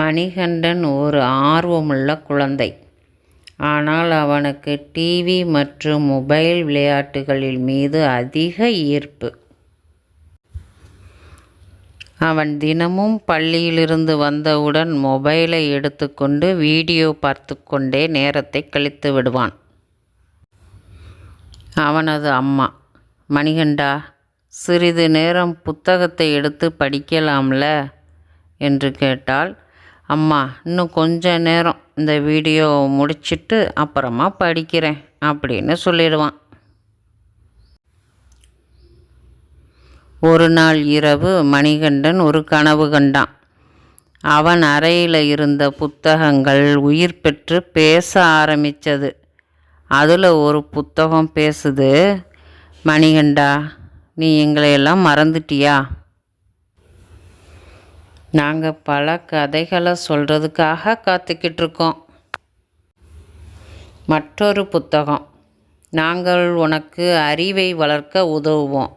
மணிகண்டன் ஒரு ஆர்வமுள்ள குழந்தை. ஆனால் அவனுக்கு டிவி மற்றும் மொபைல் விளையாட்டுகளின் மீது அதிக ஈர்ப்பு. அவன் தினமும் பள்ளியிலிருந்து வந்தவுடன் மொபைலை எடுத்துக்கொண்டு வீடியோ பார்த்து கொண்டே நேரத்தை கழித்து விடுவான். அவனது அம்மா மணிகண்டா சிறிது நேரம் புத்தகத்தை எடுத்து படிக்கலாம்ல என்று கேட்டால் அம்மா இன்னும் கொஞ்ச நேரம் இந்த வீடியோ முடிச்சிட்டு அப்புறமா படிக்கிறேன் அப்படின்னு சொல்லிடுவான். ஒரு நாள் இரவு மணிகண்டன் ஒரு கனவு கண்டான். அவன் அறையில் இருந்த புத்தகங்கள் உயிர் பெற்று பேச ஆரம்பிச்சது. அதில் ஒரு புத்தகம் பேசுது மணிகண்டா நீ எங்களையெல்லாம் மறந்துட்டியா? நாங்கள் பல கதைகளை சொல்கிறதுக்காக காத்துக்கிட்டு இருக்கோம். மற்றொரு புத்தகம் நாங்கள் உனக்கு அறிவை வளர்க்க உதவுவோம்.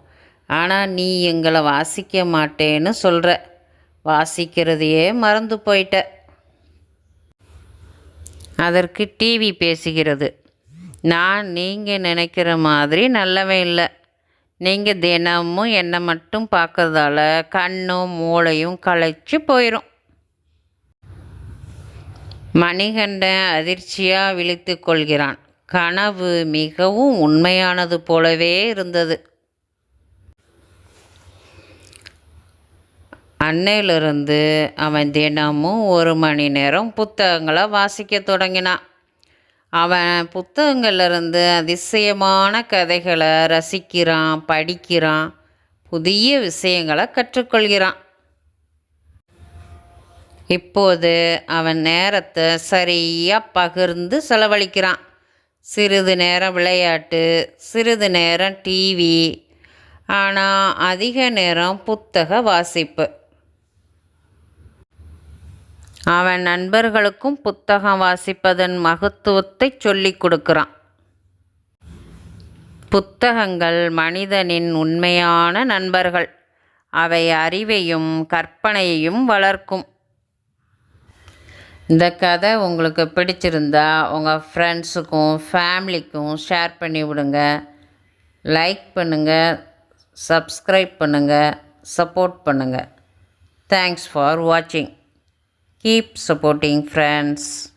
ஆனால் நீ எங்களை வாசிக்க மாட்டேன்னு சொல்கிற வாசிக்கிறதையே மறந்து போயிட்ட. அதற்கு டிவி பேசுகிறது நான் நீங்கள் நினைக்கிற மாதிரி நல்லவன் இல்லை நீங்கள் தினமும் என்னை மட்டும் பார்க்கறதால கண்ணும் மூளையும் களைச்சி போயிடும் மணிகண்டன் அதிர்ச்சியாக விழித்து கொள்கிறான். கனவு மிகவும் உண்மையானது போலவே இருந்தது. அன்னையிலிருந்து அவன் தினமும் ஒரு மணி நேரம் புத்தகங்களை வாசிக்க தொடங்கினான். அவன் புத்தகங்கள்லேருந்து அதிசயமான கதைகளை ரசிக்கிறான் படிக்கிறான் புதிய விஷயங்களை கற்றுக்கொள்கிறான். இப்போது அவன் நேரத்தை சரியாக பகிர்ந்து செலவழிக்கிறான். சிறிது நேரம் விளையாட்டு சிறிது நேரம் டிவி ஆனால் அதிக நேரம் புத்தக வாசிப்பு. அவன் நண்பர்களுக்கும் புத்தகம் வாசிப்பதன் மகத்துவத்தை சொல்லிக் கொடுக்கிறான். புத்தகங்கள் மனிதனின் உண்மையான நண்பர்கள். அவை அறிவையும் கற்பனையையும் வளர்க்கும். இந்த கதை உங்களுக்கு பிடிச்சிருந்தா உங்கள் ஃப்ரெண்ட்ஸுக்கும் ஃபேமிலிக்கும் ஷேர் பண்ணி விடுங்க. லைக் பண்ணுங்கள் சப்ஸ்கிரைப் பண்ணுங்கள் சப்போர்ட் பண்ணுங்கள் தேங்க்ஸ் ஃபார் வாட்சிங். Keep supporting friends.